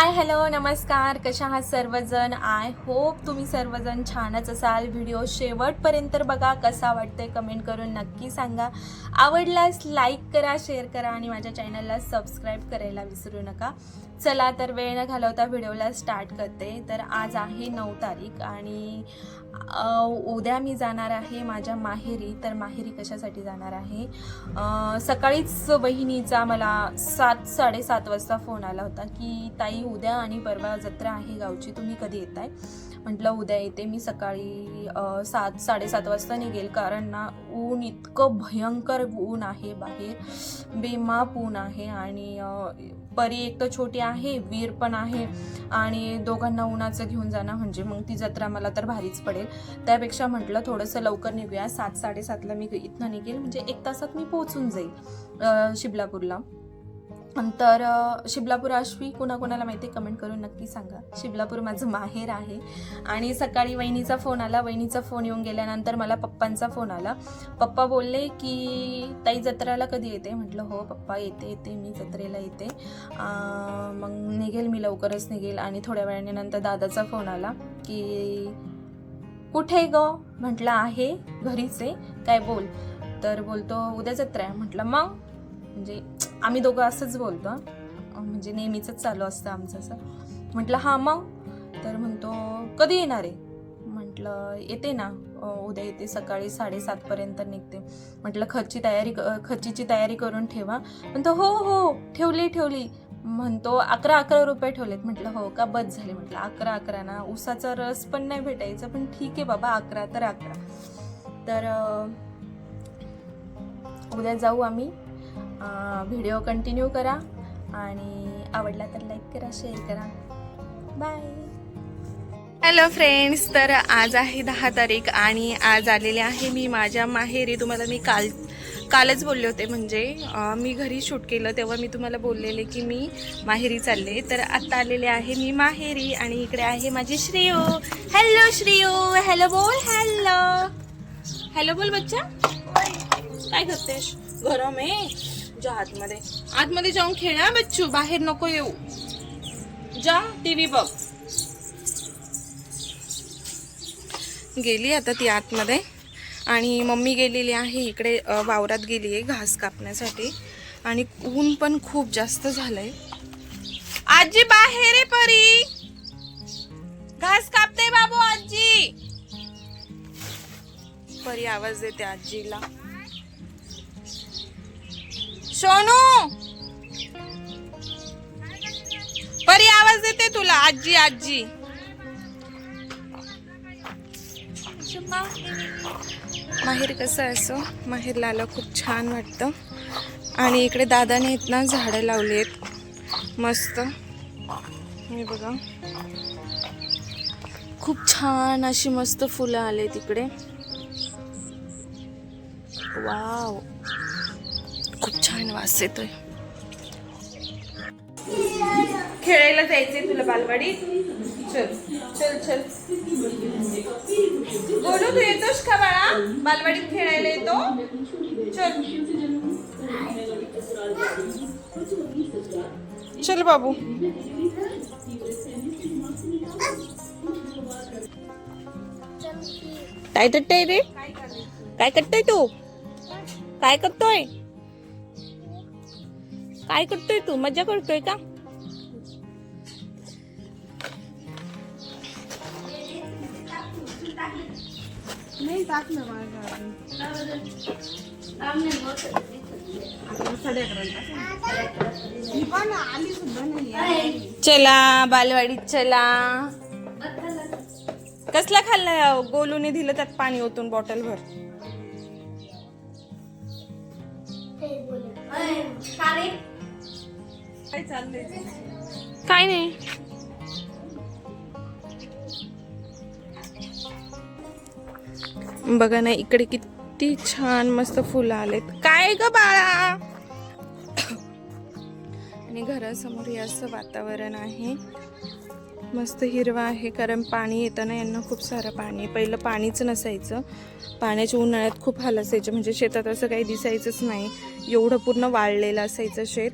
Hi hello नमस्कार. कशा आहात सर्वजण? आय होप तुम्ही सर्वजण छानच असाल. व्हिडिओ शेवटपर्यंत बघा. कसा वाटतंय कमेंट करून नक्की सांगा. आवडल्यास लाईक करा शेअर करा आणि माझ्या चॅनलला सबस्क्राईब करायला विसरू नका. चला तर वेळ न घालवता व्हिडिओला स्टार्ट करते. तर आज आहे नऊ तारीख आणि उद्या मी जाणार आहे माझ्या माहेरी तर माहेरी कशासाठी जाणार आहे? सकाळीच वहिनीचा मला सात साडेसात वाजता फोन आला होता की ताई उद्या आणि परवा जत्रा आहे गावची तुम्ही कधी येत आहे म्हटलं उद्या येते मी सकाळी सात साडेसात वाजता निघेल कारण ना ऊन इतकं भयंकर ऊन आहे बाहेर. बेमाप ऊन आहे आणि परी एक तर छोटी आहे वीर पण आहे आणि दोघांना उन्हाचं घेऊन जाणं म्हणजे मग ती जत्रा मला तर भारीच पडेल. त्यापेक्षा म्हटलं थोडंसं लवकर निघूया. सात साडेसातला मी इथनं निघेल. म्हणजे एक तासात मी पोहोचून जाईल शिबलापूरला. तर शिबलापूर आश्वी कोणाकोणाला माहिती आहे? कमेंट करून नक्की सांगा. शिबलापूर माझं माहेर आहे. आणि सकाळी वहिनीचा फोन आला. वहिनीचा फोन येऊन गेल्यानंतर मला पप्पांचा फोन आला. पप्पा बोलले की ताई जत्रेला कधी येते? म्हटलं हो पप्पा येते येते मी जत्रेला येते. मग निघेल मी लवकरच निघेल. आणि थोड्या वेळाने नंतर दादाचा फोन आला की कुठे ग? म्हटलं आहे घरीच आहे. काय बोल? तर बोलतो उद्या जत्रा आहे. म्हटलं मग? म्हणजे आम्ही दोघं असंच बोलतो म्हणजे नेहमीच चालू असतं आमचं असं. म्हटलं हां मग? तर म्हणतो कधी येणार आहे? म्हटलं येते ना. उद्या येते सकाळी साडेसातपर्यंत निघते. म्हटलं खर्ची तयारी क- खर्चीची तयारी करून ठेवा. म्हणतो हो हो ठेवली ठेवली. म्हणतो अकरा अकरा रुपये ठेवलेत. म्हटलं हो का बस झाले. म्हटलं अकरा अकरा ना उसाचा रस पण नाही भेटायचा पण ठीक आहे बाबा अकरा तर अकरा. तर उद्या जाऊ आम्ही. व्हिडिओ कंटिन्यू करा आणि आवडला तर लाईक करा शेअर करा. बाय. हॅलो फ्रेंड्स तर आज आहे दहा तारीख आणि आज आलेले आहे मी माझ्या माहेरी. तुम्हाला मी काल कालच बोलले होते म्हणजे मी घरी शूट केलं तेव्हा मी तुम्हाला बोललेले की मी माहेरी चालले. तर आत्ता आलेले आहे मी माहेरी आणि इकडे आहे माझी श्रेयो. हॅलो श्रेयो हॅलो बोल हॅलो. हॅलो बोल बच्चा. काय करतेस? गरम आहे. जा आतमध्ये. आतमध्ये जाऊन खेळा बच्चू बाहेर नको येऊ. जा टीव्ही बघ. गेली आता ती आतमध्ये. आणि मम्मी गेलेली आहे इकडे वावरात गेली आहे घास कापण्यासाठी. आणि ऊन पण खूप जास्त झालंय. आजी बाहेर आहे परी. घास कापते बाबू आजी. परी आवाज देते आजीला. सोनू! परी आवाज देते तुला आजी आजी. माहेर कसं असं? माहेरला आलं खूप छान वाटतं. आणि इकडे दादाने आहेत ना झाडं लावली आहेत. मस्त. हे बघा. खूप छान अशी मस्त फुलं आले तिकडे वाव. खूप छान वास येतोय. खेळायला जायचंय तुला बालवाडी? चल चल चल. बोलू तू येतोस का बाळा? बालवाडीत खेळायला येतो? चल. चल बाबू. काय करताय रे? काय करतोय तू? काय करतोय? काय करतोय तू? मजा करतोय का? नाही टाकलं माझ्या ही पण आली सुद्धा नाही चला बालवाडीत चला. कसला खाल्ला गोलूने दिलं त्यात पाणी ओतून बॉटल भर काय चाललंय? काय नाही. बघा ना इकडे किती छान मस्त फुलं आलेत. काय ग बाळा? आणि घरासमोर हे असं वातावरण आहे. मस्त हिरवा आहे कारण पाणी येताना यांना खूप सारं पाणी पहिलं पाणीच नसायचं. पाण्याच्या उन्हाळ्यात खूप हाल असायचे. म्हणजे शेतात असं काही दिसायचंच नाही. एवढं पूर्ण वाळलेलं असायचं शेत.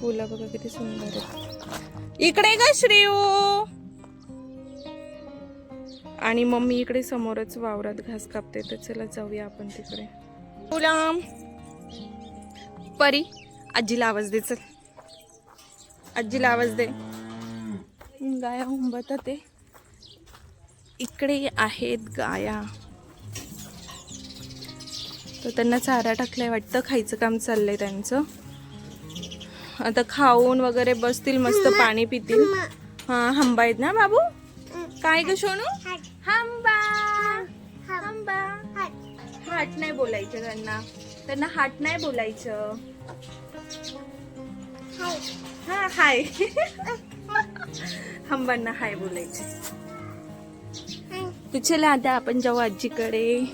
फुलं बघा किती सुंदर आहेत. इकडे ग श्रेयू. आणि मम्मी इकडे समोरच वावरात घास कापते तर चला जाऊया आपण तिकडे. गुलाम. परी आजीला आवाज दे चल. आजीला आवाज दे. गाया हुंबत ते. इकडे आहेत गाया. तर त्यांना चारा टाकलाय वाटतं खायचं काम चाललंय त्यांचं. आता खाऊन वगैरे बसतील मस्त पाणी पितील. हा हंबा आहेत ना बाबू? काय ग सोनू? हंबा. हंबा. हाट नाही बोलायचं त्यांना. त्यांना हाट नाही बोलायचं. हा हाय. हंबांना हाय बोलायचे. चला आता आपण जाऊ आजीकडे.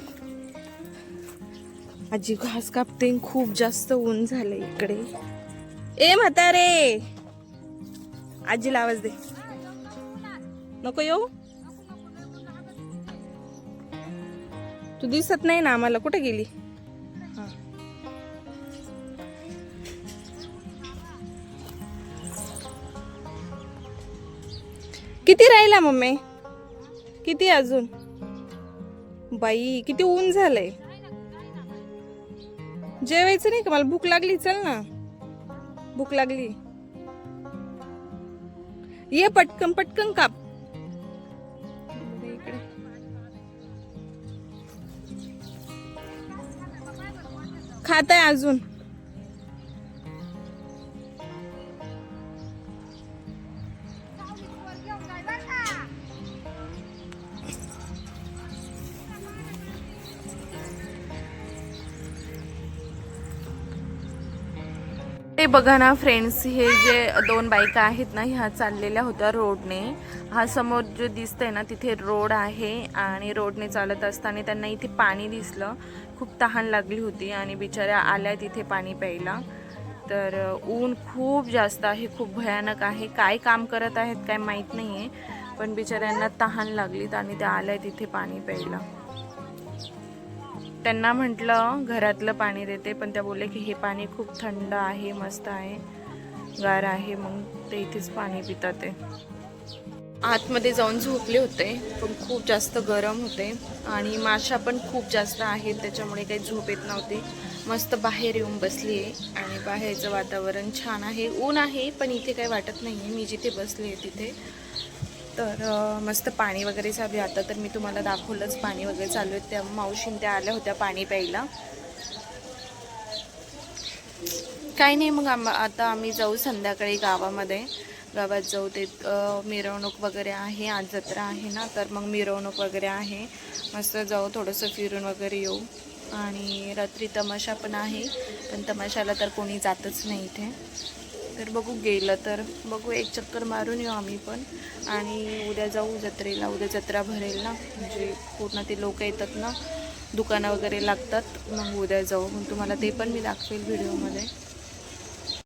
आजी घास कापते खूप जास्त ऊन झालंय इकडे. ए म्हातारे. आजीला आवाज दे. नको येऊ. तू दिसत नाही ना आम्हाला. कुठे गेली? किती राहिला मम्मी? किती अजून? बाई किती ऊन झालंय. जेवायचं नाही का? मला भूक लागली चल ना. भूक लागली. ये पटकन पटकन काप. खात आहे अजून. बघा ना फ्रेंड्स हे जे दोन बायका आहेत ना ह्या चाललेल्या होत्या रोडने. हा समोर जो दिसतंय ना तिथे रोड आहे आणि रोडने चालत असताना त्यांना इथे पाणी दिसलं. खूप तहान लागली होती आणि बिचाऱ्या आल्या तिथे पाणी प्यायला. तर ऊन खूप जास्त आहे खूप भयानक आहे. काय काम करत आहेत काय माहीत नाही आहे पण बिचाऱ्यांना तहान लागलीत आणि त्या आल्या तिथे पाणी प्यायला. त्यांना म्हटलं घरातलं पाणी देते. पण त्या बोलले की हे पाणी खूप थंड आहे मस्त आहे गार आहे मग ते इथेच पाणी पितात ते. आतमध्ये जाऊन झोपले होते पण खूप जास्त गरम होते आणि माशा पण खूप जास्त आहेत त्याच्यामुळे काही झोप येत नव्हती. मस्त बाहेर येऊन बसली आहे आणि बाहेरचं वातावरण छान आहे ऊन आहे पण इथे काही वाटत नाही आहे मी जिथे बसले आहे तिथे. तर मस्त पाणी वगैरे चालू आहे. आता तर मी तुम्हाला दाखवलंच पाणी वगैरे चालू आहे. त्या मावशीन त्या आल्या होत्या पाणी प्यायला. काही नाही मग आम आता आम्ही जाऊ संध्याकाळी गावामध्ये. गावात जाऊ ते मिरवणूक वगैरे आहे आज जत्रा आहे ना तर मग मिरवणूक वगैरे आहे. मस्त जाऊ थोडंसं फिरून वगैरे येऊ. आणि रात्री तमाशा पण आहे पण तमाशाला तर कोणी जातच नाही इथे. तर बघू गेलं तर बघू एक चक्कर मारून येऊ आम्ही पण. आणि उद्या जाऊ जत्रेला. उद्या जत्रा भरेल ना. म्हणजे पूर्ण ते लोक येतात ना. दुकानं वगैरे लागतात. मग उद्या जाऊ. मग तुम्हाला ते पण मी दाखवेल व्हिडिओमध्ये